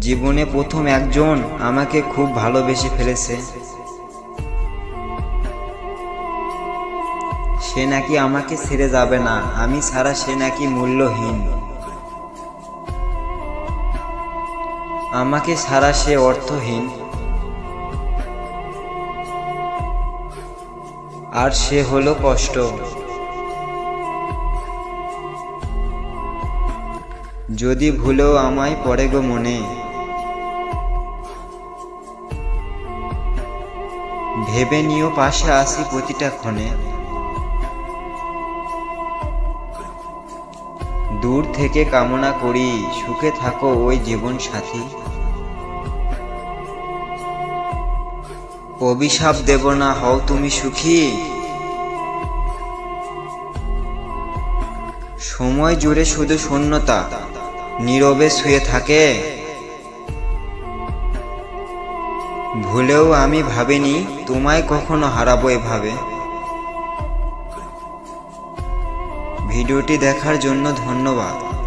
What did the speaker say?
জীবনে প্রথম একজন আমাকে খুব ভালোবেসে ফেলেছে। সে নাকি আমাকে ছেড়ে যাবে না, আমি ছাড়া সে নাকি মূল্যহীন। আমাকে ছাড়া সে অর্থহীন। আর সে হলো কষ্ট। যদি ভুলেও আমায় পড়ে গো মনে, ভেবে নিও পাশে আসি প্রতিটা ক্ষণে। দূর থেকে কামনা করি, সুখে থাকো ওই জীবন সাথী। অভিশাপ দেব না, হও তুমি সুখী। সময় জুড়ে শুধু শূন্যতা, নীরবে শুয়ে থাকে। ভুলেও আমি ভাবিনি, তোমায় কখনো হারাবো এভাবে। ভিডিওটি দেখার জন্য ধন্যবাদ।